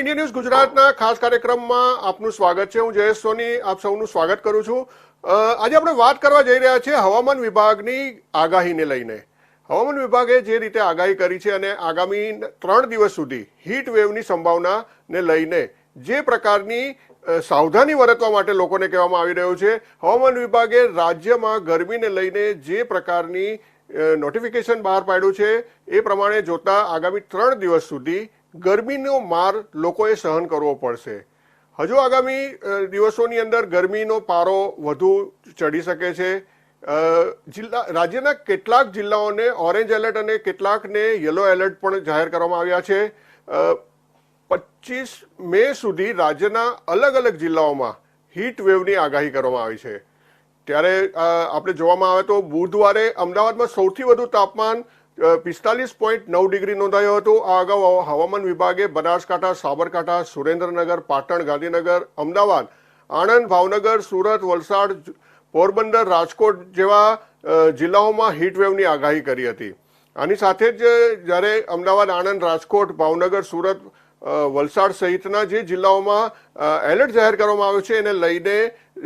India news ગુજરાતના ખાસ કાર્યક્રમમાં આપનું સ્વાગત છે. હું જયેશ સોની, આપ સૌનું સ્વાગત કરું છું. આજે આપણે વાત કરવા જઈ રહ્યા છીએ હવામાન વિભાગની આગાહીને લઈને. હવામાન વિભાગે જે રીતે આગાહી કરી છે અને આગામી ત્રણ દિવસ સુધી હીટ વેવની સંભાવનાને લઈને જે પ્રકારની સાવધાની વર્તવા માટે લોકોને કહેવામાં આવી રહ્યું છે, હવામાન વિભાગે રાજ્યમાં ગરમીને લઈને જે પ્રકારની નોટિફિકેશન બહાર પાડ્યું છે, એ પ્રમાણે જોતા આગામી ત્રણ દિવસ સુધી ગરમીનો માર લોકોએ સહન કરવો પડશે. હજુ આગામી દિવસોની અંદર ગરમીનો પારો વધુ ચડી શકે છે. જિલ્લા, રાજ્યના કેટલાક જિલ્લાઓને ઓરેન્જ એલર્ટ અને કેટલાકને યલો એલર્ટ પણ જાહેર કરવામાં આવ્યા છે. પચીસ મે સુધી રાજ્યના અલગ અલગ જિલ્લાઓમાં હીટ વેવની આગાહી કરવામાં આવી છે. ત્યારે આપણે જોવામાં આવે તો બુધવારે અમદાવાદમાં સૌથી વધુ તાપમાન પિસ્તાલીસ પોઈન્ટ નવ ડિગ્રી નોંધાયો હતો. આ અગાઉ હવામાન વિભાગે બનાસકાંઠા, સાબરકાંઠા, સુરેન્દ્રનગર, પાટણ, ગાંધીનગર, અમદાવાદ, આણંદ, ભાવનગર, સુરત, વલસાડ પોરબંદર, રાજકોટ જેવા જિલ્લાઓમાં હીટવેવની આગાહી કરી હતી. આની સાથે જ જ્યારે અમદાવાદ, આણંદ, રાજકોટ, ભાવનગર, સુરત વલસાડ સહિતના જે જિલ્લાઓમાં એલર્ટ જાહેર કરવામાં આવ્યું છે, એને લઈને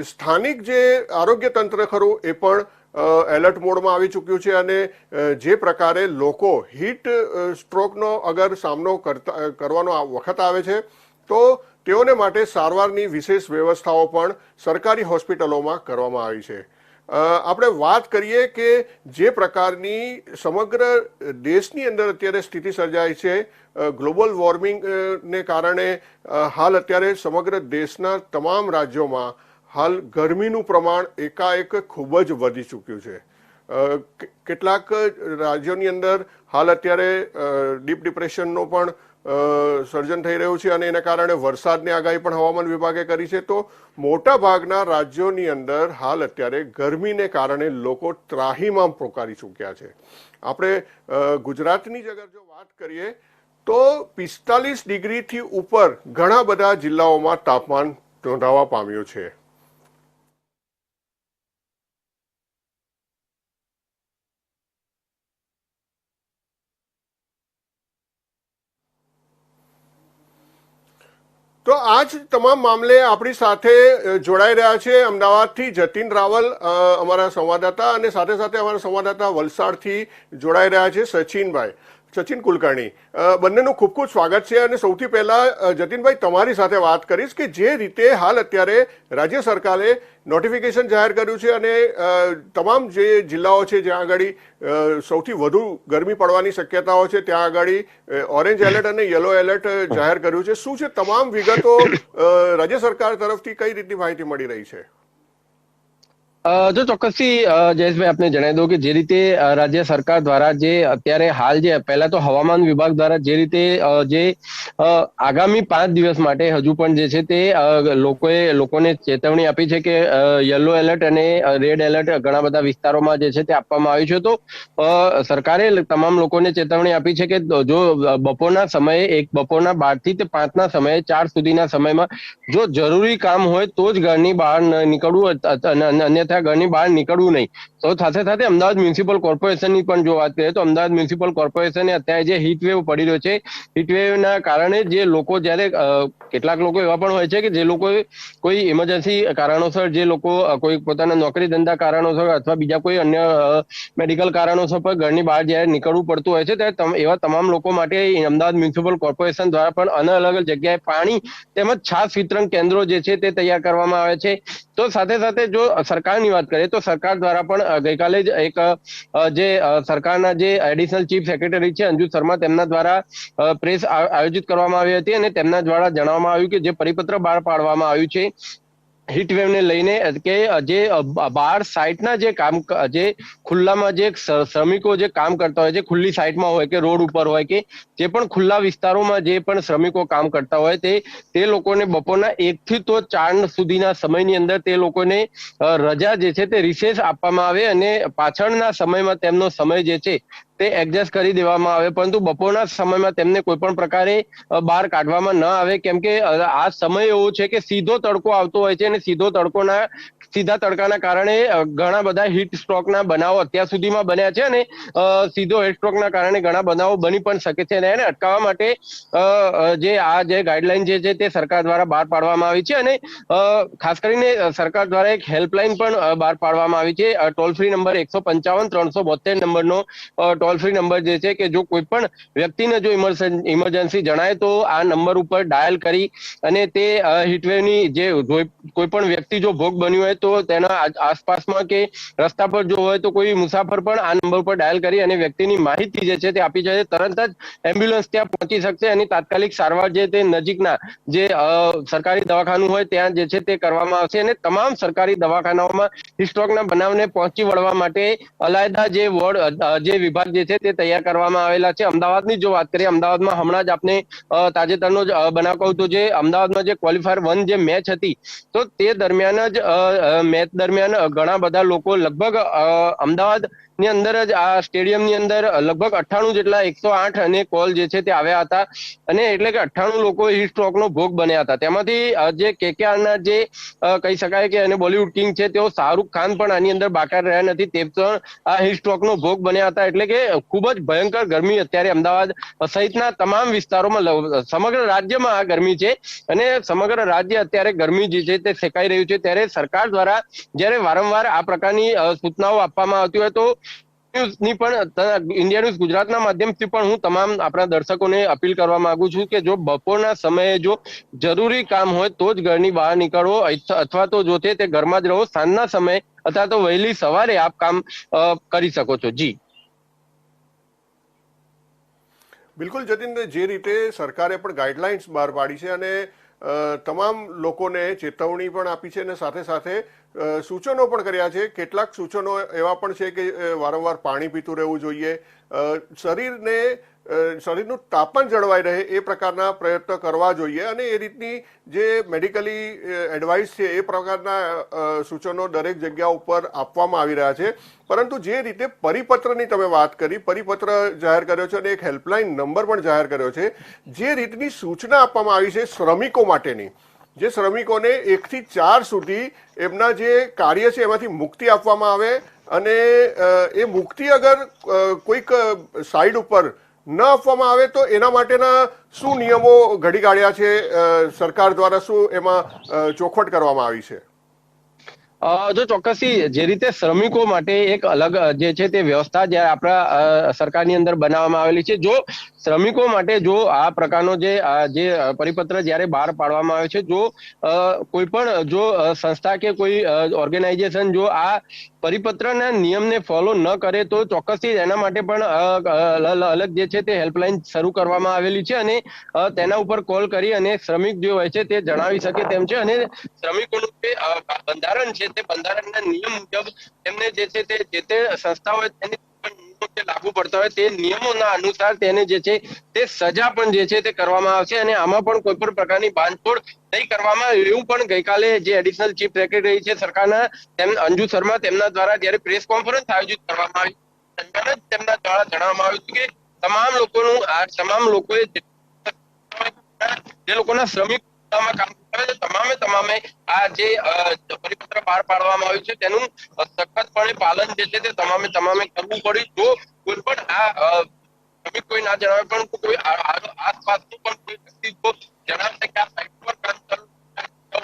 સ્થાનિક જે આરોગ્ય તંત્ર ખરું એ પણ એલર્ટ મોડમાં આવી ચૂક્યું છે અને જે પ્રકારે લોકો હીટ સ્ટ્રોકનો અગર સામનો કરતા કરવાનો વખત આવે છે, તો તેઓને માટે સારવારની વિશેષ વ્યવસ્થાઓ પણ સરકારી હોસ્પિટલોમાં કરવામાં આવી છે. આપણે વાત કરીએ કે જે પ્રકારની સમગ્ર દેશની અંદર અત્યારે સ્થિતિ સર્જાય છે ગ્લોબલ વોર્મિંગને કારણે હાલ અત્યારે સમગ્ર દેશના તમામ રાજ્યોમાં હાલ ગરમીનું પ્રમાણ એકાએક ખૂબ જ વધી ચૂક્યું છે. કેટલાક રાજ્યોની અંદર હાલ અત્યારે ડીપ ડિપ્રેશનનો પણ સર્જન થઈ રહ્યું છે અને એના કારણે વરસાદની આગાહી પણ હવામાન વિભાગે કરી છે. તો મોટા ભાગના રાજ્યોની અંદર હાલ અત્યારે ગરમીને કારણે લોકો ત્રાહીમામ પોકારી ચૂક્યા છે. આપણે ગુજરાતની જ જો વાત કરીએ, તો પિસ્તાલીસ ડિગ્રીથી ઉપર ઘણા બધા જિલ્લાઓમાં તાપમાન નોંધાવા પામ્યું છે. તો આ જ તમામ મામલે આપણી સાથે જોડાઈ રહ્યા છે અમદાવાદથી જતીન રાવલ અમારા સંવાદદાતા અને સાથે સાથે અમારા સંવાદદાતા વલસાડથી જોડાઈ રહ્યા છે સચિનભાઈ. સચિન કુલકર્ણી. બંનેનું ખૂબ ખૂબ સ્વાગત છે અને સૌથી પહેલા જતીનભાઈ, તમારી સાથે વાત કરીશ કે જે રીતે હાલ અત્યારે રાજ્ય સરકારે નોટિફિકેશન જાહેર કર્યું છે અને તમામ જે જિલ્લાઓ છે, જ્યાં આગળ સૌથી વધુ ગરમી પડવાની શક્યતાઓ છે, ત્યાં આગળ ઓરેન્જ એલર્ટ અને યલો એલર્ટ જાહેર કર્યું છે. શું છે તમામ વિગતો રાજ્ય સરકાર તરફથી કઈ રીતની માહિતી મળી રહી છે? જો ચોક્કસથી જયેશભાઈ, આપને જણાવી દઉં કે જે રીતે રાજ્ય સરકાર દ્વારા જે અત્યારે હાલ જે, પહેલા તો હવામાન વિભાગ દ્વારા જે રીતે જે આગામી પાંચ દિવસ માટે હજુ પણ જે છે તે લોકોએ, લોકોને ચેતવણી આપી છે કે યલો એલર્ટ અને રેડ એલર્ટ ઘણા બધા વિસ્તારોમાં જે છે તે આપવામાં આવ્યું છે. તો સરકારે તમામ લોકોને ચેતવણી આપી છે કે, જો બપોરના સમયે એક, બપોરના બારથી તે પાંચના સમયે, ચાર સુધીના સમયમાં જો જરૂરી કામ હોય તો જ ઘરની બહાર નીકળવું અ- અ- અને આ ઘરની બહાર નીકળવું નહીં. તો સાથે સાથે અમદાવાદ મ્યુનિસિપલ કોર્પોરેશનની પણ જો વાત કરીએ તો અમદાવાદ મ્યુનિસિપલ કોર્પોરેશને અત્યારે જે હીટ પડી રહ્યો છે હીટ વેવના કારણે જે લોકો જ્યારે કેટલાક લોકો એવા પણ હોય છે કે જે લોકો કોઈ ઇમરજન્સી કારણોસર જે લોકો કોઈ પોતાના નોકરી ધંધા કારણોસર અથવા બીજા કોઈ અન્ય મેડિકલ કારણોસર પણ ઘરની બહાર જ્યારે નીકળવું પડતું હોય છે, ત્યારે એવા તમામ લોકો માટે અમદાવાદ મ્યુનિસિપલ કોર્પોરેશન દ્વારા પણ અલગ અલગ જગ્યાએ પાણી તેમજ છાસ વિતરણ કેન્દ્રો જે છે તે તૈયાર કરવામાં આવે છે. તો સાથે સાથે જો સરકારની વાત કરીએ તો સરકાર દ્વારા પણ ગઈકાલે જ એક જે સરકારના જે એડિશનલ ચીફ સેક્રેટરી છે, અંજુ શર્મા, તેમના દ્વારા પ્રેસ આયોજિત કરવામાં આવી હતી અને તેમના દ્વારા જણાવવામાં આવ્યું કે જે પરિપત્ર બહાર પાડવામાં આવ્યું છે હીટ વેવને લઈને કે જે બાર સાઇટના જે કામ જે ખુલ્લામાં જે શ્રમિકો જે કામ કરતા હોય છે ખુલ્લી સાઇટમાં હોય કે રોડ ઉપર હોય કે જે પણ ખુલ્લા વિસ્તારોમાં જે પણ શ્રમિકો કામ કરતા હોય તે તે લોકોને બપોરના એક થી તો ચાર સુધીના સમયની અંદર તે લોકોને રજા જે છે તે રિસેસ આપવામાં આવે અને પાછળના સમયમાં તેમનો સમય જે છે તે એડજસ્ટ કરી દેવામાં આવે, પરંતુ બપોરના સમયમાં તેમને કોઈ પણ પ્રકારે બહાર કાઢવામાં ન આવે. કેમ કે આ સમય એવો છે કે સીધો તડકો આવતો હોય છે અને સીધો તડકોના સીધા તડકાના કારણે ઘણા બધા હીટ સ્ટ્રોકના બનાવો અત્યાર સુધીમાં બન્યા છે અને સીધો હીટ સ્ટ્રોકના કારણે ઘણા બનાવો બની પણ શકે છે અને એને અટકાવવા માટે જે આ જે ગાઈડલાઈન જે છે તે સરકાર દ્વારા બહાર પાડવામાં આવી છે અને ખાસ કરીને સરકાર દ્વારા એક હેલ્પલાઇન પણ બહાર પાડવામાં આવી છે. ટોલ ફ્રી નંબર એકસો પંચાવન, ત્રણસો બોતેર નંબરનો ટોલ ફ્રી નંબર જે છે કે જો કોઈ પણ વ્યક્તિને જો ઇમરજન્સી જણાય તો આ નંબર ઉપર ડાયલ કરી અને તે હીટવેવની જે કોઈ પણ વ્યક્તિ જો ભોગ બન્યું હોય તો તેના આસપાસમાં કે રસ્તા પર જો હોય તો કોઈ મુસાફર પણ આ નંબર પર ડાયલ કરી અને વ્યક્તિની માહિતી જે છે તે આપી જશે તરત જ એમ્બ્યુલન્સ ત્યાં પહોંચી શકશે અને તાત્કાલિક સારવાર જે તે નજીકના જે સરકારી દવાખાનું હોય ત્યાં જે છે તે કરવામાં આવશે અને તમામ સરકારી દવાખાનાઓમાં હિસ્ટ્રોકના બનાવને પહોંચી વળવા માટે અલાયદા જે વોર્ડ જે વિભાગ જે છે તે તૈયાર કરવામાં આવેલા છે. અમદાવાદની જો વાત કરીએ, અમદાવાદમાં હમણાં જ આપને તાજેતરનો જ બનાવ કહું તો જે અમદાવાદમાં જે ક્વોલિફાયર વન જે મેચ હતી, તો તે દરમિયાન જ મેચ દરમિયાન ઘણા બધા લોકો લગભગ અમદાવાદ ની અંદર જ આ સ્ટેડિયમની અંદર લગભગ અઠ્ઠાણું જેટલા એકસો આઠ અને કોલ જે છે તે આવ્યા હતા. અને એટલે કે અઠ્ઠાણું લોકો હીટ સ્ટ્રોકનો ભોગ બન્યા હતા. તેમાંથી જે કેકેઆરના જે કહી શકાય કે અને બોલિવૂડ કિંગ છે, તેઓ શાહરૂખ ખાન પણ આની અંદર બાકાત રહ્યા નથી, તે પણ આ હીટ સ્ટ્રોકનો ભોગ બન્યા હતા. એટલે કે ખૂબ જ ભયંકર ગરમી અત્યારે અમદાવાદ સહિતના તમામ વિસ્તારોમાં સમગ્ર રાજ્યમાં આ ગરમી છે. અને સમગ્ર રાજ્ય અત્યારે ગરમી જે છે તે સેકાઈ રહ્યું છે. ત્યારે સરકાર દ્વારા જ્યારે વારંવાર આ પ્રકારની સૂચનાઓ આપવામાં આવતી હોય તો ન્યૂઝની પણ ઇન્ડિયા ન્યૂઝ ગુજરાતના માધ્યમથી પણ હું તમામ આપણા દર્શકોને અપીલ કરવા માંગુ છું કે જો બપોરના સમયે જો જરૂરી કામ હોય તો જ ઘરની બહાર નીકળવો અથવા તો જો તે ઘરમાં જ રહો, સાંજના સમયે અથવા તો વહેલી સવારે આપ કામ કરી શકો છો. જી. બિલકુલ જતીન જે રીતે સરકારે પણ ગાઈડલાઇન્સ બહાર પાડી છે અને તમામ લોકોને ચેતવણી પણ આપી છે અને સાથે સાથે સૂચનો પણ કર્યા છે. કેટલાક સૂચનો એવા પણ છે કે વારંવાર પાણી પીતું રહેવું જોઈએ શરીરને શરીરનું તાપમાન જળવાઈ રહે એ પ્રકારના પ્રયત્ન કરવા જોઈએ અને એ રીતની જે મેડિકલી એડવાઇસ છે એ પ્રકારના સૂચનો દરેક જગ્યા ઉપર આપવામાં આવી રહ્યા છે. પરંતુ જે રીતે પરિપત્રની તમે વાત કરી, પરિપત્ર જાહેર કર્યો છે અને એક હેલ્પલાઇન નંબર પણ જાહેર કર્યો છે, જે રીતની સૂચના આપવામાં આવી છે શ્રમિકો માટેની, જે શ્રમિકોને એકથી ચાર સુધી એમના જે કાર્ય છે એમાંથી મુક્તિ આપવામાં આવે અને એ મુક્તિ અગર કોઈક સાઈડ ઉપર ન આપવામાં આવે તો એના માટેના શું નિયમો ઘડી કાઢ્યા છે સરકાર દ્વારા શું એમાં ચોખવટ કરવામાં આવી છે? જો ચોક્કસથી જે રીતે શ્રમિકો માટે એક અલગ જે છે તે વ્યવસ્થા જે આપણા સરકારની અંદર બનાવવામાં આવેલી છે. જો શ્રમિકો માટે જો આ પ્રકારનો જે જે પરિપત્ર જ્યારે બહાર પાડવામાં આવે છે, જો કોઈ પણ, જો સંસ્થા કે કોઈ ઓર્ગેનાઇઝેશન જો આ પરિપત્રના નિયમને ફોલો ન કરે તો ચોક્કસથી એના માટે પણ અલગ જે છે તે હેલ્પલાઇન શરૂ કરવામાં આવેલી છે અને તેના ઉપર કોલ કરી અને શ્રમિક જે હોય છે તે જણાવી શકે તેમ છે અને શ્રમિકોનું જે બંધારણ છે તે બંધારણના નિયમ મુજબ તેમને જે છે તે જે તે સંસ્થા હોય તેની લાગુ પડતા. હોય તે નિયમોના અનુસાર તેને જે છે તે સજા પણ જે છે તે કરવામાં આવશે અને આમાં પણ કોઈ પણ પ્રકારની બાંધછોડ નહીં કરવામાં એવું પણ ગઈકાલે જે એડિશનલ ચીફ સેક્રેટરી છે સરકારના, તેમ અંજુ શર્મા તેમના દ્વારા જ્યારે પ્રેસ કોન્ફરન્સ આયોજિત કરવામાં આવી. તેમના દ્વારા જણાવવામાં આવ્યું હતું કે, તમામ લોકોનું આ, તમામ લોકોએ જે લોકોના શ્રમિક કામ કરે છે. તમામે તમામે આ જે પરિપત્ર બહાર પાડવામાં આવ્યું છે તેનું સખતપણે પાલન જે છે તે તમામે તમામે કરવું પડ્યું જો કોઈ પણ આ તમે કોઈ ના જણાવે પણ કોઈ આસપાસનું પણ કોઈ વ્યક્તિ જો જણાવશે કે આ સાઇટ પર કામ ચાલુ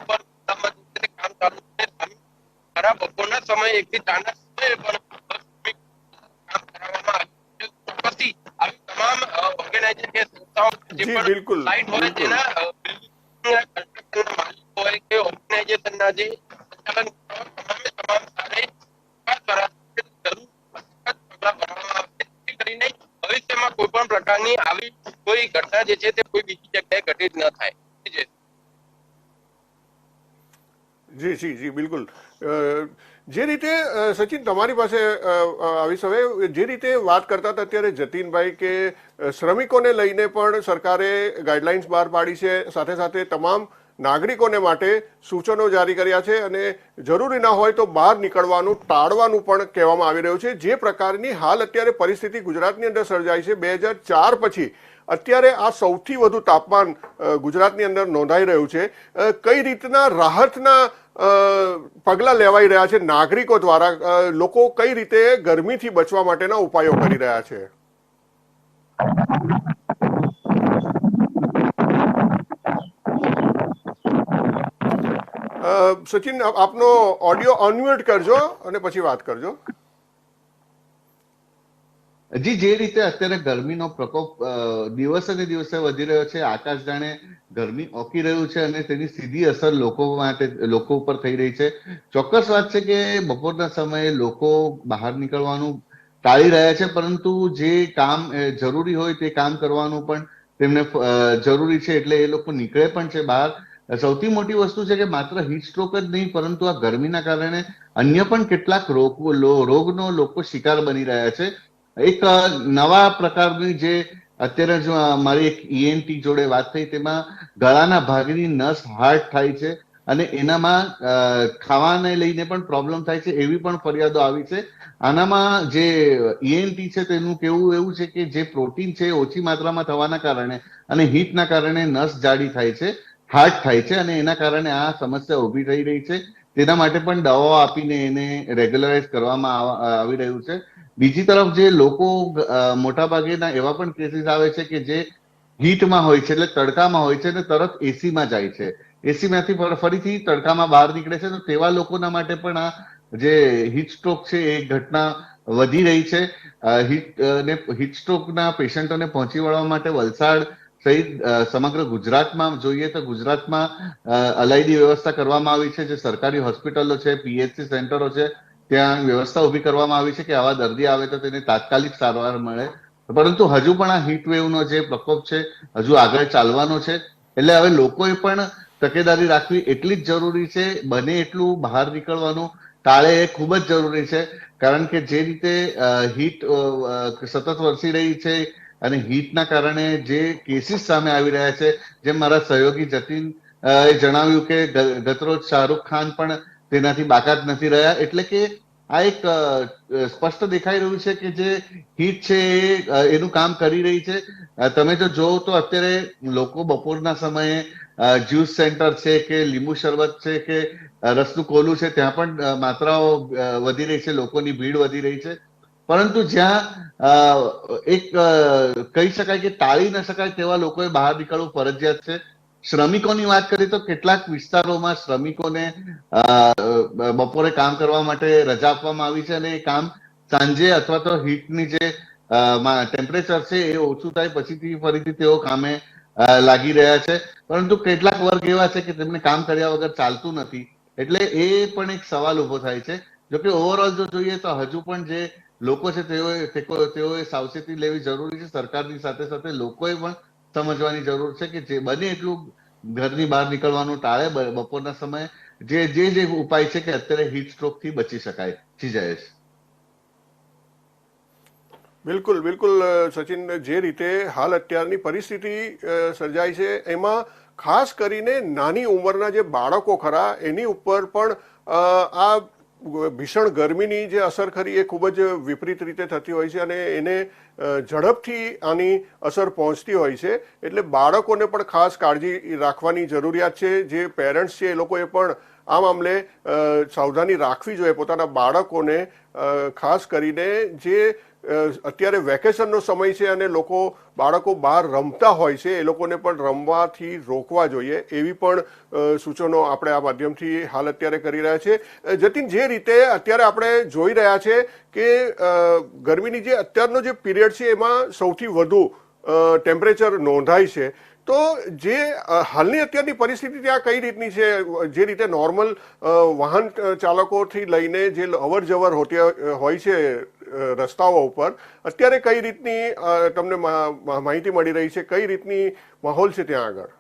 પર કામ ચાલુ છે ખરા બપોરના સમયે એકથી ચારના સમયે પણ કામ કરાવવામાં આવ્યું છે. આવી તમામ ઓર્ગેનાઇઝેશન કે સંસ્થાઓ જે પણ બિલકુલ, સાઇટ હોય તેના કોઈ પણ પ્રકારની આવી કોઈ ઘટના જે છે તે કોઈ બીજી જગ્યાએ ઘટિત ન થાય જી. જી જી બિલકુલ જે રીતે સચિન, તમારી પાસે આવીશ હવે. જે રીતે વાત કરતા હતા અત્યારે જતીનભાઈ કે શ્રમિકોને લઈને પણ સરકારે ગાઈડલાઇન્સ બહાર પાડી છે. સાથે સાથે તમામ નાગરિકોને માટે સૂચનો જારી કર્યા છે અને જરૂરી ના હોય તો બહાર નીકળવાનું, ટાળવાનું પણ કહેવામાં આવી રહ્યું છે. જે પ્રકારની હાલ અત્યારે પરિસ્થિતિ ગુજરાતની અંદર સર્જાઈ છે, બે હજાર ચાર પછી અત્યારે આ સૌથી વધુ તાપમાન ગુજરાતની અંદર નોંધાઈ રહ્યું છે. કઈ રીતના રાહતના પગલાં લેવાઈ રહ્યા છે નાગરિકો દ્વારા? લોકો કઈ રીતે ગરમીથી બચવા માટેના ઉપાયો કરી રહ્યા છે? સચિન, આપનો ઓડિયો અનમ્યુટ કરજો અને પછી વાત કરજો. હજી જે રીતે અત્યારે ગરમીનો પ્રકોપ દિવસે ને દિવસે વધી રહ્યો છે, આકાશ જાણે ગરમી ઓકી રહ્યું છે અને તેની સીધી અસર લોકો માટે, લોકો ઉપર થઈ રહી છે. ચોક્કસ વાત છે કે બપોરના સમયે લોકો બહાર નીકળવાનું ટાળી રહ્યા છે, પરંતુ જે કામ જરૂરી હોય તે કામ કરવાનું પણ તેમને જરૂરી છે એટલે એ લોકો નીકળે પણ છે બહાર. સૌથી મોટી વસ્તુ છે કે માત્ર હીટ સ્ટ્રોક જ નહીં, પરંતુ આ ગરમીના કારણે અન્ય પણ કેટલાક રોગો રોગનો લોકો શિકાર બની રહ્યા છે. એક નવા પ્રકારની જે અત્યારે જો મારી એક ઈએનટી જોડે વાત થઈ, તેમાં ગળાના ભાગની નસ હાર્ડ થાય છે અને એનામાં ખાવાને લઈને પણ પ્રોબ્લેમ થાય છે એવી પણ ફરિયાદો આવી છે. આનામાં જે ઈએનટી છે તેનું કેવું એવું છે કે જે પ્રોટીન છે ઓછી માત્રામાં થવાના કારણે અને હીટના કારણે નસ જાડી થાય છે હાર્ડ થાય છે અને એના કારણે આ સમસ્યા ઊભી થઈ રહી છે. તેના માટે પણ દવાઓ આપીને એને રેગ્યુલરાઇઝ કરવામાં આવી રહ્યું છે. બીજી તરફ જે લોકો મોટા મોટાભાગેના એવા પણ કેસીસ આવે છે કે જે હીટમાં હોય છે, એટલે તડકામાં હોય છે અને તરત એસીમાં જાય છે. એસીમાંથી ફરીથી તડકામાં બહાર નીકળે છે તો તેવા લોકોના માટે પણ આ જે હીટ સ્ટ્રોક છે એ ઘટના વધી રહી છે. હીટ ને હીટ સ્ટ્રોકના પેશન્ટોને પહોંચી વળવા માટે વલસાડ સહિત સમગ્ર ગુજરાતમાં જોઈએ તો ગુજરાતમાં અલાયદી વ્યવસ્થા કરવામાં આવી છે. જે સરકારી હોસ્પિટલો છે, પીએચસી સેન્ટરો છે ત્યાં વ્યવસ્થા ઊભી કરવામાં આવી છે કે આવા દર્દી આવે તો તેને તાત્કાલિક સારવાર મળે. પરંતુ હજુ પણ આ હીટ વેવનો જે પ્રકોપ છે, હજુ આગળ ચાલવાનો છે. એટલે હવે લોકોએ પણ તકેદારી રાખવી એટલી જ જરૂરી છે, બને એટલું બહાર નીકળવાનું, ટાળે એ ખૂબ જ જરૂરી છે. કારણ કે જે રીતે હીટ સતત વરસી રહી છે અને હીટના કારણે જે કેસીસ સામે આવી રહ્યા છે, જેમ મારા સહયોગી જતીન એ જણાવ્યું કે ગતરોજ શાહરૂખ ખાન પણ તેનાથી બાકાત નથી રહ્યા. એટલે કે આ એક સ્પષ્ટ દેખાઈ રહ્યું છે કે જે હીટ છે એ એનું કામ કરી રહી છે. તમે જો જોવો તો અત્યારે લોકો બપોરના સમયે જ્યુસ સેન્ટર છે કે લીંબુ શરબત છે કે રસનું કોલું છે, ત્યાં પણ માત્રાઓ વધી રહી છે. લોકોની ભીડ વધી રહી છે. પરંતુ જ્યાં એક કહી શકાય કે ટાળી ન શકાય તેવા લોકોએ બહાર નીકળવું ફરજિયાત છે. શ્રમિકોની વાત કરીએ તો કેટલાક વિસ્તારોમાં શ્રમિકોને બપોરે કામ કરવા માટે રજા આપવામાં આવી છે અને એ કામ સાંજે અથવા તો હીટની જે ટેમ્પરેચર છે એ ઓછું થાય પછીથી ફરીથી તેઓ કામે લાગી રહ્યા છે. પરંતુ કેટલાક વર્ગ એવા છે કે તેમને કામ કર્યા વગર ચાલતું નથી. એટલે એ પણ એક સવાલ ઊભો થાય છે. જોકે ઓવરઓલ જો જોઈએ તો હજુ પણ જે લોકો છે તેઓએ તેઓએ સાવચેતી લેવી જરૂરી છે. સરકારની સાથે સાથે લોકોએ પણ સમજવાની જરૂર છે કે જે બને એટલું ઘરની બહાર નીકળવાનું ટાળે બપોરના સમયે. જે જે જે ઉપાય છે કે અત્યારે હીટ સ્ટ્રોકથી બચી શકાય, જી જયેશ. બિલકુલ બિલકુલ સચિન, જે રીતે હાલ અત્યારની પરિસ્થિતિ સર્જાય છે, એમાં ખાસ કરીને નાની ઉંમરના જે બાળકો ખરા, એની ઉપર પણ આ ભીષણ ગરમીની જે અસર ખરી એ ખૂબ જ વિપરીત રીતે થતી હોય છે અને એને ઝડપથી આની અસર પહોંચતી હોય છે. એટલે બાળકોને પણ ખાસ કાળજી રાખવાની જરૂરિયાત છે. જે પેરેન્ટ્સ છે એ લોકોએ પણ આ મામલે સાવધાની રાખવી જોઈએ પોતાના બાળકોને ખાસ કરીને જે અત્યારે વેકેશનનો સમય છે અને લોકો, બાળકો બહાર રમતા હોય છે, એ લોકોને પણ રમવાથી રોકવા જોઈએ, એવી પણ સૂચનો આપણે આ માધ્યમથી હાલ અત્યારે કરી રહ્યા છે. જતીન, જે રીતે અત્યારે આપણે જોઈ રહ્યા છે કે ગરમીની જે અત્યારનો જે પીરિયડ છે, એમાં સૌથી વધુ ટેમ્પરેચર નોંધાય છે. તો જે હાલની અત્યારની પરિસ્થિતિ ત્યાં કઈ રીતની છે? જે રીતે નોર્મલ વાહન ચાલકોથી લઈને જે અવર જવર હોતી હોય છે રસ્તાઓ ઉપર. અત્યારે કઈ રીતની તમને માહિતી મળી રહી છે? કઈ રીતની માહોલ છે ત્યાં આગળ?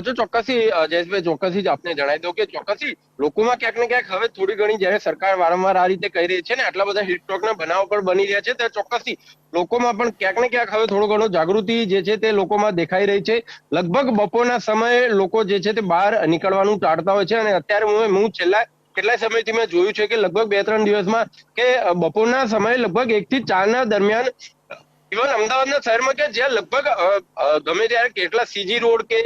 જો ચોક્કસી જયેશભાઈ ચોક્કસી જ આપને જણાવી દઉં કે ચોક્કસી લોકોમાં ક્યાંક ને ક્યાંક હવે થોડી ઘણી જયારે સરકાર વારંવાર આ રીતે કહી રહી છે ને, આટલા બધા હીટ ના બનાવો પણ બની રહ્યા છે ત્યારે ચોક્કસથી લોકોમાં પણ ક્યાંક ને ક્યાંક હવે થોડો ઘણો જાગૃતિ જે છે તે લોકોમાં દેખાઈ રહી છે. લગભગ બપોરના સમયે લોકો જે છે તે બહાર નીકળવાનું ટાળતા હોય છે અને અત્યારે હું છેલ્લા કેટલાય સમયથી મેં જોયું છે કે લગભગ બે ત્રણ દિવસમાં કે બપોરના સમયે લગભગ એક થી ચારના દરમિયાન, ઇવન અમદાવાદના શહેરમાં કે જ્યાં લગભગ ગમે ત્યારે કેટલા સીજી રોડ કે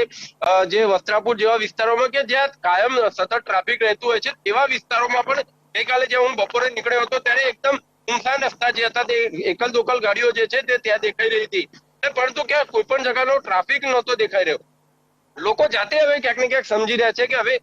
જે વસ્ત્રાપુર જેવા વિસ્તારોમાં કે જ્યાં કાયમ સતત ટ્રાફિક રહેતું હોય છે, તેવા વિસ્તારોમાં પણ ગઈકાલે જે હું બપોરે નીકળ્યો હતો, ત્યારે એકદમ સુનસાન રસ્તા જે હતા, તે એકલ દોકલ ગાડીઓ જે છે, તે ત્યાં દેખાઈ રહી હતી. પરંતુ ક્યાં કોઈ પણ જગાનો ટ્રાફિક નહોતો દેખાઈ રહ્યો. લોકો જાતે હવે ક્યાંક ને ક્યાંક સમજી રહ્યા છે કે હવે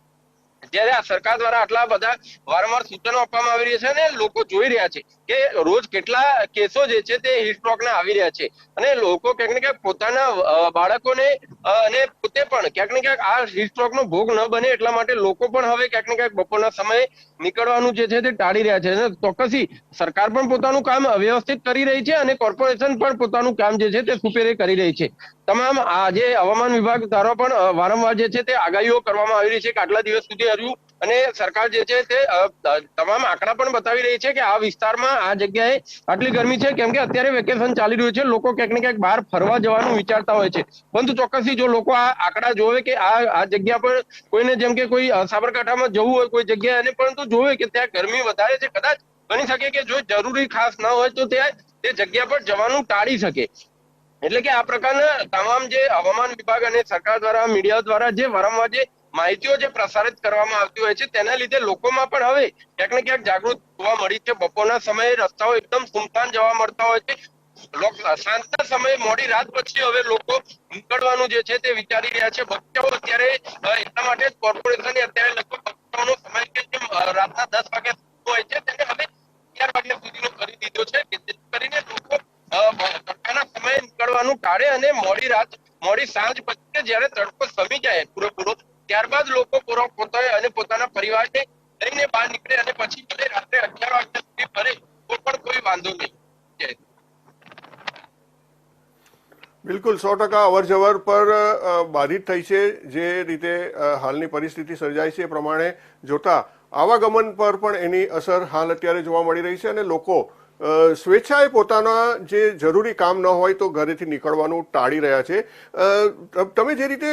જ્યારે આ સરકાર દ્વારા આટલા બધા વારંવાર સૂચનો આપવામાં આવી રહ્યા છે અને લોકો જોઈ રહ્યા છે. કે રોજ કેટલા કેસો જે છે તે હિટ ના આવી રહ્યા છે. અને લોકો ક્યાંક ને ક્યાંક પોતાના બાળકોને અને પોતે પણ ક્યાંક ને ક્યાંક આ હિટ નો ભોગ ન બને એટલા માટે લોકો પણ હવે ક્યાંક ને ક્યાંક બપોરના સમયે નીકળવાનું જે છે તે ટાળી રહ્યા છે. અને ચોક્કસી સરકાર પણ પોતાનું કામ અવ્યવસ્થિત કરી રહી છે અને કોર્પોરેશન પણ પોતાનું કામ જે છે તે સુપેરે કરી રહી છે. તમામ આ જે હવામાન વિભાગ દ્વારા પણ વારંવાર જે છે તે આગાહીઓ કરવામાં આવી રહી છે કે આટલા દિવસ સુધી હજુ અને સરકાર જે છે તે તમામ આંકડા પણ બતાવી રહી છે કે આ વિસ્તારમાં, આ જગ્યાએ આટલી ગરમી છે, કેમ કે અત્યારે વેકેશન ચાલી રહ્યું છે, લોકો ક્યાંક ને ક્યાંક બહાર ફરવા જવાનું વિચારતા હોય છે. પરંતુ ચોક્કસથી જો લોકો આ આંકડા જોવે કે આ આ જગ્યા પર કોઈને જેમ કે કોઈ સાબરકાંઠામાં જવું હોય કોઈ જગ્યાએ, અને પરંતુ જોવે કે ત્યાં ગરમી વધારે છે, કદાચ બની શકે કે જો જરૂરી ખાસ ન હોય તો ત્યાં તે જગ્યા પર જવાનું ટાળી શકે. એટલે કે આ પ્રકારના તમામ જે હવામાન વિભાગ અને સરકાર દ્વારા, મીડિયા દ્વારા જે વારંવાર જે માહિતીઓ જે પ્રસારિત કરવામાં આવતી હોય છે, તેના લીધે લોકોમાં પણ હવે ક્યાંક ને ક્યાંક જાગૃત જોવા મળી છે. બપોરના સમયે રસ્તાઓ એકદમ સુમસાન જોવા મળતા હોય છે. સાંજના સમયે મોડી રાત પછી હવે લોકો નીકળવાનું જે છે તે વિચારી રહ્યા છે. બચ્ચાઓ અત્યારે એટલા માટે કોર્પોરેશને અત્યારે લગભગ બચ્ચાઓનો સમય કે જે રાતના દસ વાગ્યા હોય છે, તેને હવે અગિયાર વાગ્યા સુધીનો કરી દીધો છે. જેથી કરીને લોકો તડકાના સમયે નીકળવાનું ટાળે અને મોડી રાત, મોડી સાંજ પછી જયારે સમી જાય પૂરેપૂરો ત્યારબાદ લોકો પૂરો પોતાને અને પોતાના પરિવારને લઈને બહાર નીકળે અને પછી ભલે રાત્રે અગિયાર વાગ્યા સુધી ફરે તો પણ કોઈ વાંધો નહીં જય. બિલકુલ સો ટકા અવરજવર પર બાધિત થઈ છે જે રીતે હાલની પરિસ્થિતિ સર્જાય છે એ પ્રમાણે જોતા આવાગમન પર પણ એની અસર હાલ અત્યારે જોવા મળી રહી છે અને લોકો સ્વેચ્છાએ પોતાના જે જરૂરી કામ ન હોય તો ઘરેથી નીકળવાનું ટાળી રહ્યા છે. તમે જે રીતે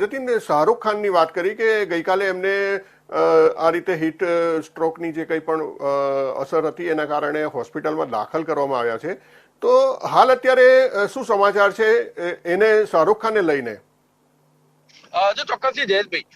જતીન શાહરૂખ ખાનની વાત કરી કે ગઈકાલે એમને આ રીતે હીટ સ્ટ્રોકની જે કંઈ પણ અસર હતી એના કારણે હોસ્પિટલમાં દાખલ કરવામાં આવ્યા છે. તો હાલ અત્યારે શું સમાચાર છે? એને શાહરૂખ ખાનને લઈને. જો ચોક્કસથી જયેશભાઈ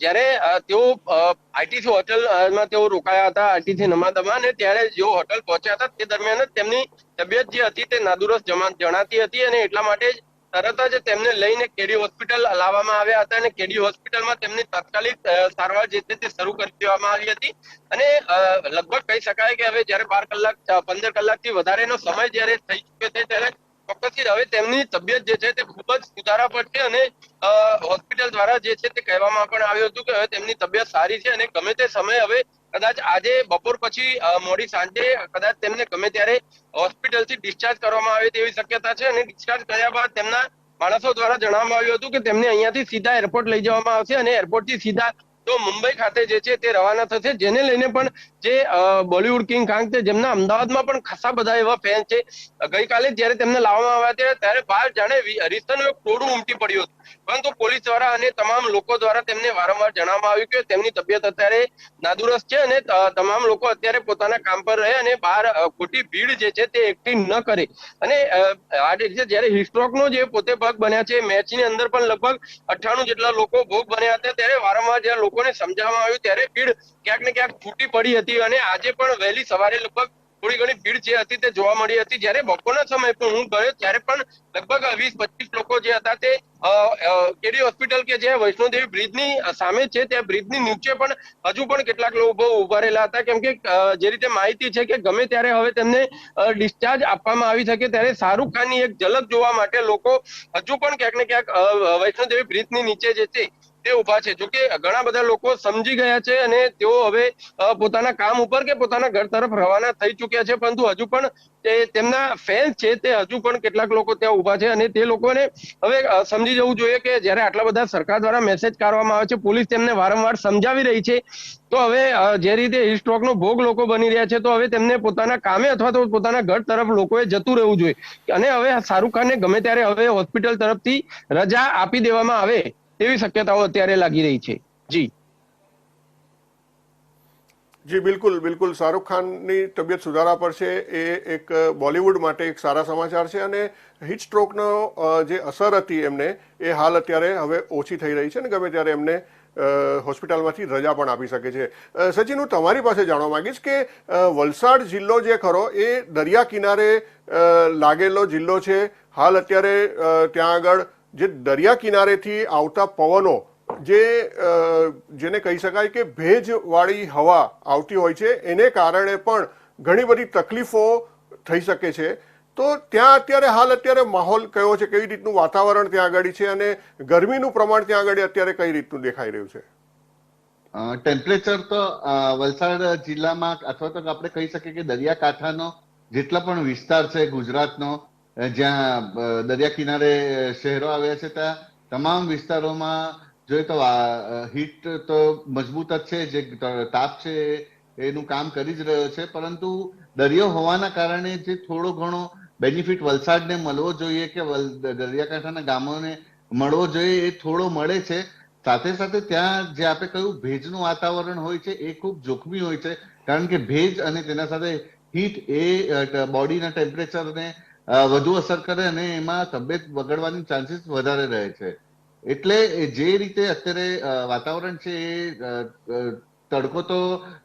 જ્યારે તેઓ આઈટીસી હોટલમાં તેઓ રોકાયા હતા, આઈટીસી નમાદામાં, અને ત્યારે જેઓ હોટલ પહોંચ્યા હતા, તે દરમિયાન તેમની તબિયત જે હતી તે નાદુરસ્ત જણાતી હતી અને એટલા માટે જ તરત જ તેમને લઈને કેડી હોસ્પિટલ લાવવામાં આવ્યા હતા અને કેડી હોસ્પિટલમાં તેમની તાત્કાલિક સારવાર જે તે શરૂ કરી દેવામાં આવી હતી. અને લગભગ કહી શકાય કે હવે જ્યારે બાર કલાક પંદર કલાકથી વધારેનો સમય જ્યારે થઈ ચુક્યો છે ત્યારે ચોક્કસથી હવે તેમની તબિયત જે છે તે ખૂબ જ સુધારા પર છે અને હોસ્પિટલ દ્વારા જે છે તે કહેવામાં પણ આવ્યું હતું કે હવે તેમની તબિયત સારી છે અને ગમે તે સમયે હવે કદાચ આજે બપોર પછી મોડી સાંજે કદાચ તેમને ગમે ત્યારે હોસ્પિટલથી ડિસ્ચાર્જ કરવામાં આવે તેવી શક્યતા છે અને ડિસ્ચાર્જ કર્યા બાદ તેમના માણસો દ્વારા જણાવવામાં આવ્યું હતું કે તેમને અહીંયાથી સીધા એરપોર્ટ લઈ જવામાં આવશે અને એરપોર્ટથી સીધા તો મુંબઈ ખાતે જે છે તે રવાના થશે, જેને લઈને પણ જે બોલિવૂડ કિંગ કાંગ છે, જેમના અમદાવાદમાં પણ ખાસા બધા એવા ફેન છે. ગઈકાલે જ્યારે તેમને લાવવામાં આવ્યા ત્યારે બહાર જાણે રીતસરનું એક ટોળું ઉમટી પડ્યું હતું. પરંતુ પોલીસ દ્વારા અને તમામ લોકો દ્વારા તેમને વારંવાર જણાવવામાં આવ્યું કે તેમની તબિયત અત્યારે નાદુરસ્ત છે અને તમામ લોકો અત્યારે પોતાના કામ પર રહે અને બહાર ખોટી ભીડ જે છે તે એકઠી ન કરે. અને આ રીતે જ્યારે હિસ્ટ્રોકનો જે પોતે ભાગ બન્યા છે, મેચની અંદર પણ લગભગ અઠ્ઠાણું જેટલા લોકો ભોગ બન્યા હતા, ત્યારે વારંવાર જ્યારે લોકોને સમજાવવામાં આવ્યું, ત્યારે ભીડ ક્યાંક ને ક્યાંક છૂટી પડી હતી અને આજે પણ વહેલી સવારે લગભગ થોડી ઘણી ભીડ જે હતી તે જોવા મળી હતી. જ્યારે બપોરના સમયે પણ હું ગયો, ત્યારે પણ લગભગ વીસ, પચીસ લોકો જે હતા તે કેડી હોસ્પિટલ કે જે વૈષ્ણોદેવી બ્રિજની સામે છે ત્યાં બ્રિજની નીચે પણ હજુ પણ કેટલાક લોકો ઊભા રહેલા હતા. કેમ કે જે રીતે માહિતી છે કે ગમે ત્યારે હવે તેમને ડિસ્ચાર્જ આપવામાં આવી શકે, ત્યારે શાહરૂખ ખાનની એક ઝલક જોવા માટે લોકો હજુ પણ ક્યાંક ને ક્યાંક વૈષ્ણોદેવી બ્રિજની નીચે જે છે તે ઊભા છે. જોકે ઘણા બધા લોકો સમજી ગયા છે અને તેઓ હવે પોતાના કામ ઉપર કે પોતાના ઘર તરફ રવાના થઈ ચુક્યા છે. પરંતુ હજુ પણ તેમના ફેન્સ છે તે હજુ પણ કેટલાક લોકો ત્યાં ઊભા છે અને તે લોકોને હવે સમજી જવું જોઈએ કે જ્યારે આટલા બધા સરકાર દ્વારા મેસેજ કરવામાં આવે છે, પોલીસ તેમને વારંવાર સમજાવી રહી છે, તો હવે જે રીતે હિસ્ટ્રોક નો ભોગ લોકો બની રહ્યા છે, તો હવે તેમને પોતાના કામે અથવા તો પોતાના ઘર તરફ લોકોએ જતું રહેવું જોઈએ. અને હવે શાહરૂખ ખાનને ગમે ત્યારે હવે હોસ્પિટલ તરફથી રજા આપી દેવામાં આવે. તેવી શક્યતાઓ અત્યારે લાગી રહી છે. જી. જી, બિલકુલ બિલકુલ. શાહરૂખ ખાનની તબિયત સુધારા પર છે. એ એક બોલિવૂડ માટે એક સારા સમાચાર છે અને હિટ સ્ટ્રોકનો જે અસર હતી એમને, એ હાલ અત્યારે હવે ઓછી થઈ રહી છે ને ગમે ત્યારે એમને હોસ્પિટલમાંથી રજા પણ આપી શકે છે. સચિન, હું તમારી પાસે જાણવા માંગીશ કે વલસાડ જિલ્લો જે ખરો, એ દરિયા કિનારે લાગેલો જિલ્લો છે. હાલ અત્યારે ત્યાં આગળ જે દરિયા કિનારેથી આવતા પવનો, જે જેને કહી શકાય કે ભેજવાળી હવા આવતી હોય છે, એને કારણે પણ ઘણી બધી તકલીફો થઈ શકે છે. તો ત્યાં અત્યારે હાલ અત્યારે માહોલ કયો છે, કેવી રીતનું વાતાવરણ ત્યાં આગળ છે અને ગરમીનું પ્રમાણ ત્યાં આગળ અત્યારે કઈ રીતનું દેખાઈ રહ્યું છે? ટેમ્પરેચર તો વલસાડ જિલ્લામાં અથવા તો આપણે કહી શકીએ કે દરિયાકાંઠાનો જેટલા પણ વિસ્તાર છે ગુજરાતનો જ્યાં દરિયા કિનારે શહેરો આવ્યા છે, ત્યાં તમામ વિસ્તારોમાં જોઈએ તો હીટ તો મજબૂત જ છે, જે તાપ છે, એનું કામ કરી જ રહ્યો છે, પરંતુ દરિયો હોવાના કારણે જે થોડો ઘણો બેનિફિટ વલસાડને મળવો જોઈએ કે દરિયાકાંઠાના ગામોને મળવો જોઈએ, એ થોડો મળે છે. સાથે સાથે ત્યાં જે આપણે કહ્યું, ભેજનું વાતાવરણ હોય છે, એ ખૂબ જોખમી હોય છે, કારણ કે ભેજ અને તેના સાથે હીટ એ બોડીના ટેમ્પરેચરને વધુ અસર કરે અને એમાં તબિયત બગડવાની ચાન્સીસ વધારે રહે છે. એટલે જે રીતે અત્યારે વાતાવરણ છે એ તડકો તો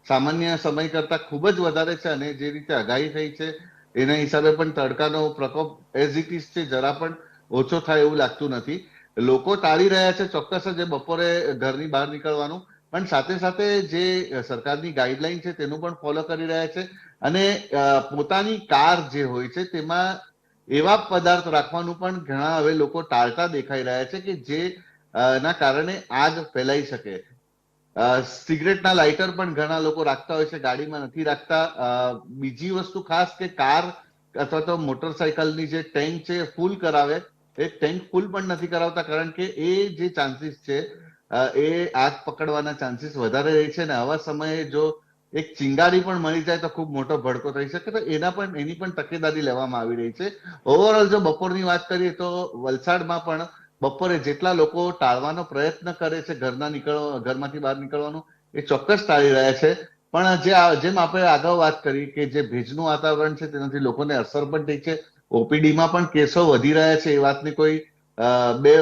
સામાન્ય સમય કરતા ખૂબ જ વધારે છે અને જે રીતે આગાહી થઈ છે, એના હિસાબે પણ તડકાનો પ્રકોપ એઝ ઇટ ઇઝ છે જરા પણ ઓછો થાય એવું લાગતું નથી. લોકો ટાળી રહ્યા છે ચોક્કસ જ બપોરે ઘરની બહાર નીકળવાનું, પણ સાથે સાથે જે સરકારની ગાઈડલાઈન છે તેનું પણ ફોલો કરી રહ્યા છે. અને પોતાની કાર જે હોય છે તેમાં એવા પદાર્થ રાખવાનું પણ ઘણા હવે લોકો ટાળતા દેખાઈ રહ્યા છે કે જે ના કારણે આગ ફેલાઈ શકે. સિગરેટના લાઇટર પણ ઘણા લોકો રાખતા હોય છે, ગાડીમાં નથી રાખતા. બીજી વસ્તુ ખાસ કે કાર અથવા તો મોટરસાયકલની જે ટેન્ક છે ફૂલ કરાવે. એ ટેન્ક ફૂલ પણ નથી કરાવતા કારણ કે એ જે ચાન્સીસ છે એ આગ પકડવાના ચાન્સીસ વધારે રહે છે અને આવા સમયે જો એક ચિંગારી પણ મળી જાય તો ખૂબ મોટો ભડકો થઈ શકે, તો એના પણ, એની પણ તકેદારી લેવામાં આવી રહી છે. ઓવરઓલ જો બપોરની વાત કરીએ તો વલસાડમાં પણ બપોરે જેટલા લોકો ટાળવાનો પ્રયત્ન કરે છે, ઘરના નીકળવા ઘરમાંથી બહાર નીકળવાનું, એ ચોક્કસ ટાળી રહ્યા છે. પણ જે જેમ આપણે આગળ વાત કરી કે જે ભેજનું વાતાવરણ છે, તેનાથી લોકોને અસર પણ થઈ છે. ઓપીડીમાં પણ કેસો વધી રહ્યા છે, એ વાતની કોઈ બે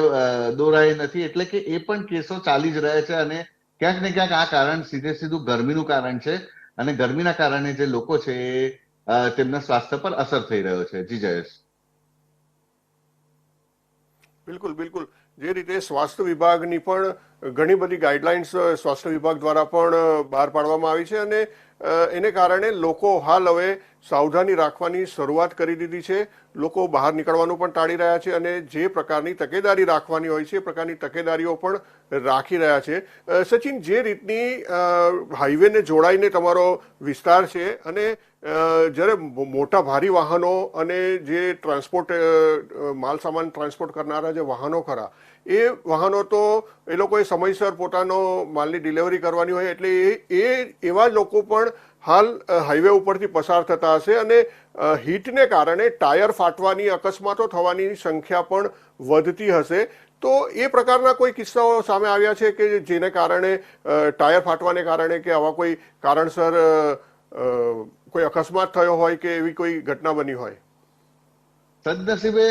દોરાય નથી. એટલે કે એ પણ કેસો ચાલી જ રહ્યા છે અને ક્યાંક ને ક્યાંક આ કારણ સીધે સીધું ગરમીનું કારણ છે અને ગરમીના કારણે જે લોકો છે તેમના સ્વાસ્થ્ય પર અસર થઈ રહ્યો છે. જી જયેશ. બિલકુલ બિલકુલ. જે રીતે સ્વાસ્થ્ય વિભાગની પણ ઘણી બધી ગાઈડલાઇન્સ સ્વાસ્થ્ય વિભાગ દ્વારા પણ બહાર પાડવામાં આવી છે અને એને કારણે લોકો હાલ હવે સાવધાની રાખવાની શરૂઆત કરી દીધી છે. લોકો બહાર નીકળવાનું પણ ટાળી રહ્યા છે અને જે પ્રકારની તકેદારી રાખવાની હોય છે એ પ્રકારની તકેદારીઓ પણ રાખી રહ્યા છે. સચિન, જે રીતની હાઈવેને જોડાઈને તમારો વિસ્તાર છે અને જ્યારે મોટા ભારી વાહનો અને જે ટ્રાન્સપોર્ટ માલ સામાન ટ્રાન્સપોર્ટ કરનારા જે વાહનો ખરા, એ વાહનો તો એ લોકોએ સમયસર પોતાનો માલની ડિલિવરી કરવાની હોય એટલે એ એવા લોકો પણ હાલ હાઈવે ઉપરથી પસાર થતા હશે અને હીટને કારણે ટાયર ફાટવાની અકસ્માતો થવાની સંખ્યા પણ વધતી હશે. તો એ પ્રકારના કોઈ કિસ્સાઓ સામે આવ્યા છે કે જેને કારણે ટાયર ફાટવાને કારણે કે આવા કોઈ કારણસર કોઈ અકસ્માત થયો હોય કે એવી કોઈ ઘટના બની હોય? સદનસીબે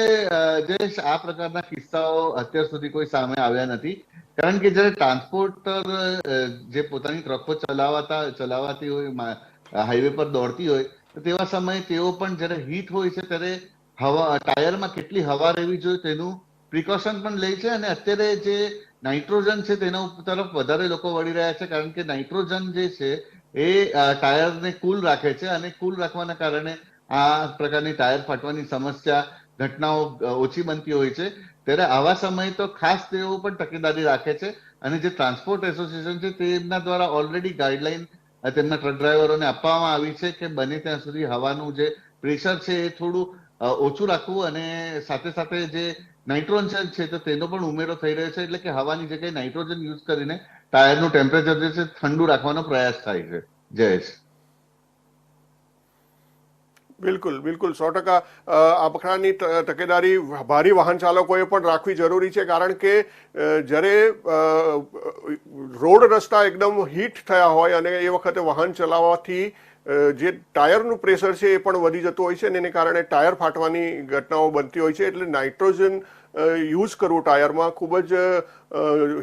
જયેશ આ પ્રકારના કિસ્સાઓ અત્યાર સુધી કોઈ સામે આવ્યા નથી. કારણ કે જ્યારે ટ્રાન્સપોર્ટર જે પોતાની ટ્રકો ચલાવતા, ચલાવાતી હોય હાઈવે પર દોડતી હોય, તો તેવા સમયે તેઓ પણ જ્યારે હીટ હોય છે, ત્યારે હવા, ટાયરમાં કેટલી હવા રહેવી જોઈએ તેનું પ્રિકોશન પણ લે છે અને અત્યારે જે નાઇટ્રોજન છે તેના તરફ વધારે લોકો વળી રહ્યા છે. કારણ કે નાઇટ્રોજન જે છે એ ટાયરને કુલ રાખે છે અને કુલ રાખવાના કારણે આ પ્રકારની ટાયર ફાટવાની સમસ્યા, ઘટનાઓ ઓછી બનતી હોય છે. ત્યારે આવા સમયે તો ખાસ તેઓ પણ તકેદારી રાખે છે અને જે ટ્રાન્સપોર્ટ એસોસિએશન છે તેમના દ્વારા ઓલરેડી ગાઈડલાઈન તેમના ટ્રક ડ્રાઈવરોને આપવામાં આવી છે કે બને ત્યાં સુધી હવાનું જે પ્રેશર છે એ થોડું ઓછું રાખવું અને સાથે સાથે જે નાઇટ્રોજન છે તો તેનો પણ ઉમેરો થઈ રહ્યો છે એટલે કે હવાની જગ્યાએ નાઇટ્રોજન યુઝ કરીને ટાયરનું ટેમ્પરેચર જે છે ઠંડુ રાખવાનો પ્રયાસ થાય છે. જયેશ બિલકુલ બિલકુલ. સો ટકા ત- તકેદારી ભારી વાહન ચાલકોએ પણ રાખવી જરૂરી છે, કારણ કે જ્યારે રોડ રસ્તા એકદમ હીટ થયા હોય અને એ વખતે વાહન ચલાવવાથી જે ટાયરનું પ્રેશર છે એ પણ વધી જતું હોય છે અને એને કારણે ટાયર ફાટવાની ઘટનાઓ બનતી હોય છે, એટલે નાઇટ્રોજન યુઝ કરવું ટાયરમાં ખૂબ જ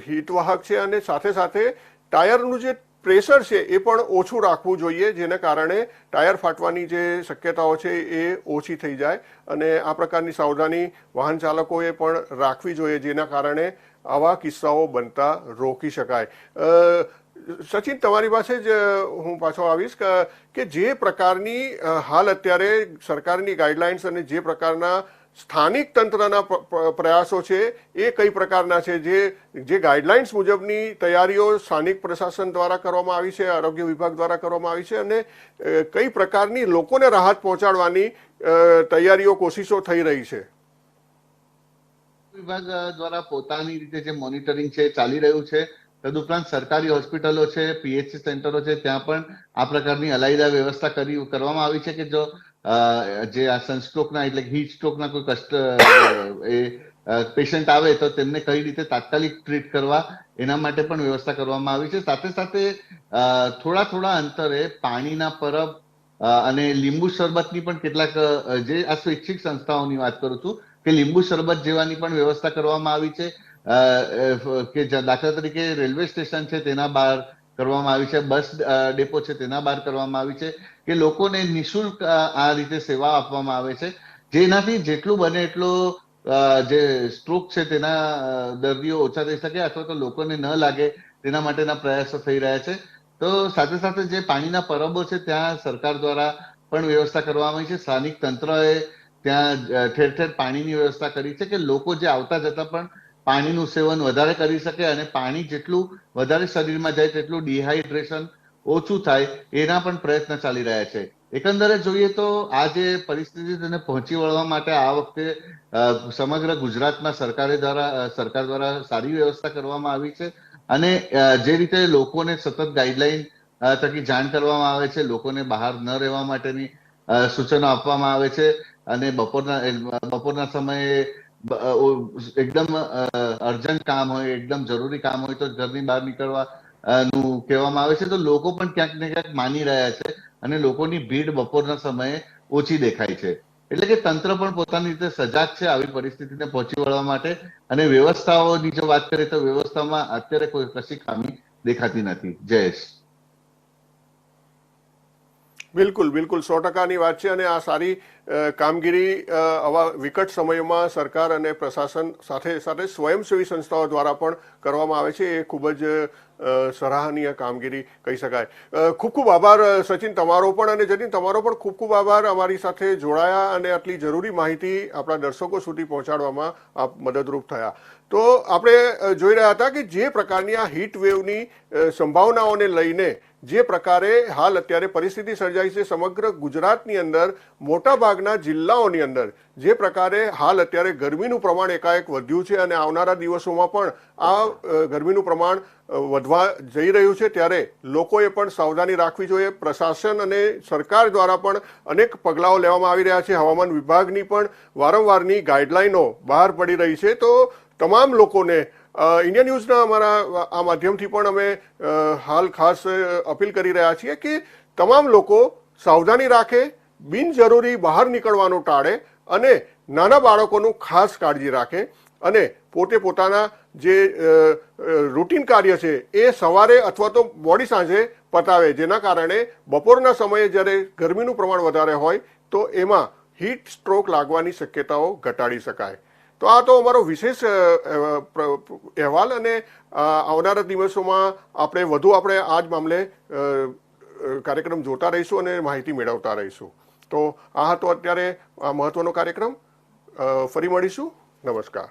હિતવાહક છે અને સાથે સાથે ટાયરનું જે પ્રેશર છે એ પણ ઓછું રાખવું જોઈએ, જેને કારણે ટાયર ફાટવાની જે શક્યતાઓ છે એ ઓછી થઈ જાય અને આ પ્રકારની સાવધાની વાહન ચાલકોએ પણ રાખવી જોઈએ, જેના કારણે આવા કિસ્સાઓ બનતા રોકી શકાય. સચિન, તમારી પાસે જ હું પાછો આવીશ કે જે પ્રકારની હાલ અત્યારે સરકારની ગાઈડલાઇન્સ અને જે પ્રકારના સ્થાનિક તંત્રના પ્રયાસો છે એ કઈ પ્રકારના છે? જે જે ગાઈડલાઇન્સ મુજબની તૈયારીઓ સ્થાનિક પ્રશાસન દ્વારા કરવામાં આવી છે, આરોગ્ય વિભાગ દ્વારા કરવામાં આવી છે અને કઈ પ્રકારની લોકોને રાહત પહોંચાડવાની તૈયારીઓ, કોશિશો થઈ રહી છે? વિભાગ દ્વારા પોતાની રીતે જે મોનિટરિંગ છે ચાલી રહ્યું છે. તદુપરાંત સરકારી હોસ્પિટલો છે, પીએચસી સેન્ટરો છે, ત્યાં પણ આ પ્રકારની અલાયદા વ્યવસ્થા કરી, કરવામાં આવી છે કે જો જે આ સનસ્ટ્રોકના એટલે હીટ સ્ટ્રોકના કોઈ કષ્ટ, એ પેશન્ટ આવે તો તેમને કઈ રીતે તાત્કાલિક ટ્રીટ કરવા, એના માટે પણ વ્યવસ્થા કરવામાં આવી છે. સાથે સાથે થોડા થોડા અંતરે પાણીના પરબ અને લીંબુ શરબતની પણ કેટલાક જે આ સ્વૈચ્છિક સંસ્થાઓની વાત કરું છું, કે લીંબુ શરબત જેવાની પણ વ્યવસ્થા કરવામાં આવી છે. કે દાખલા તરીકે રેલવે સ્ટેશન છે તેના બહાર કરવામાં આવી છે, બસ ડેપો છે તેના બહાર કરવામાં આવી છે. કે લોકોને નિશુલ્ક આ રીતે સેવા આપવામાં આવે છે. જેનાથી જેટલું બને એટલો જે સ્ટ્રોક છે તેના દર્દીઓ ઓછા થઈ શકે અથવા તો લોકોને ન લાગે તેના માટેના પ્રયાસો થઈ રહ્યા છે. તો સાથે સાથે જે પાણીના પરબો છે ત્યાં સરકાર દ્વારા પણ વ્યવસ્થા કરવામાં આવી છે. સ્થાનિક તંત્રએ ત્યાં ઠેર ઠેર પાણીની વ્યવસ્થા કરી છે કે લોકો જે આવતા જતા પણ પાણીનું સેવન વધારે કરી શકે અને પાણી જેટલું વધારે શરીરમાં જાય તેટલું ડિહાઇડ્રેશન ઓછું થાય, એના પણ પ્રયત્ન ચાલી રહ્યા છે. એકંદરે જોઈએ તો આ જે પરિસ્થિતિ તેને પહોંચી વળવા માટે આ વખતે સમગ્ર ગુજરાતમાં સરકારે દ્વારા સરકાર દ્વારા સારી વ્યવસ્થા કરવામાં આવી છે અને જે રીતે લોકોને સતત ગાઈડલાઈન થકી જાણ કરવામાં આવે છે, લોકોને બહાર ન રહેવા માટેની સૂચનો આપવામાં આવે છે અને બપોરના બપોરના સમયે એકદમ અર્જન્ટ કામ હોય, એકદમ જરૂરી કામ હોય તો ઘરની બહાર નીકળવા નું કહેવામાં આવે છે, તો લોકો પણ ક્યાંક ને ક્યાંક માની રહ્યા છે અને લોકોની ભીડ બપોરના સમયે ઓછી દેખાય છે. એટલે કે તંત્ર પણ પોતાની રીતે સજાગ છે આવી પરિસ્થિતિને પહોંચી વળવા માટે અને વ્યવસ્થાઓની જો વાત કરીએ તો વ્યવસ્થામાં અત્યારે કોઈ કશી ખામી દેખાતી નથી. જયેશ બિલકુલ બિલકુલ. સો ટકાની વાત છે અને આ સારી કામગીરી આવા વિકટ સમયોમાં સરકાર અને પ્રશાસન સાથે સાથે સ્વયંસેવી સંસ્થાઓ દ્વારા પણ કરવામાં આવે છે. એ ખૂબ જ સરાહનીય કામગીરી કહી શકાય. ખૂબ ખૂબ આભાર સચિન, તમારો પણ અને જતીન, તમારો પણ ખૂબ ખૂબ આભાર. અમારી સાથે જોડાયા અને આટલી જરૂરી માહિતી આપણા દર્શકો સુધી પહોંચાડવામાં આપ મદદરૂપ થયા. તો આપણે જોઈ રહ્યા હતા કે જે પ્રકારની આ હીટ વેવની સંભાવનાઓને લઈને જે પ્રકારે હાલ અત્યારે પરિસ્થિતિ સર્જાઈ છે સમગ્ર ગુજરાતની અંદર, મોટાભાગના જિલ્લાઓની અંદર. જે પ્રકારે હાલ અત્યારે ગરમીનું પ્રમાણ એકાએક વધ્યું છે અને આવનારા દિવસોમાં પણ આ ગરમીનું પ્રમાણ વધવા જઈ રહ્યું છે. ત્યારે લોકોએ પણ સાવધાની રાખવી જોઈએ. પ્રશાસન અને સરકાર દ્વારા પણ અનેક પગલાઓ લેવામાં આવી રહ્યા છે. હવામાન વિભાગની પણ વારંવારની ગાઈડલાઈનો બહાર પડી રહી છે. તો તમામ લોકોને ઇન્ડિયા ન્યૂઝના અમારા આ માધ્યમથી પણ અમે હાલ ખાસ અપીલ કરી રહ્યા છીએ કે તમામ લોકો સાવધાની રાખે, બિનજરૂરી બહાર નીકળવાનું ટાળે અને નાના બાળકોનું ખાસ કાળજી રાખે અને પોતે પોતાના જે રૂટીન કાર્ય છે એ સવારે અથવા તો મોડી સાંજે પતાવે, જેના કારણે બપોરના સમયે જ્યારે ગરમીનું પ્રમાણ વધારે હોય તો એમાં હીટ સ્ટ્રોક લાગવાની શક્યતાઓ ઘટાડી શકાય. તો આ તો અમારો વિશેષ અહેવાલ અને આવનારા દિવસોમાં આપણે વધુ આપણે આ જ મામલે કાર્યક્રમ જોતા રહીશું અને માહિતી મેળવતા રહીશું. તો આ હતો અત્યારે આ મહત્વનો કાર્યક્રમ. ફરી મળીશું. નમસ્કાર.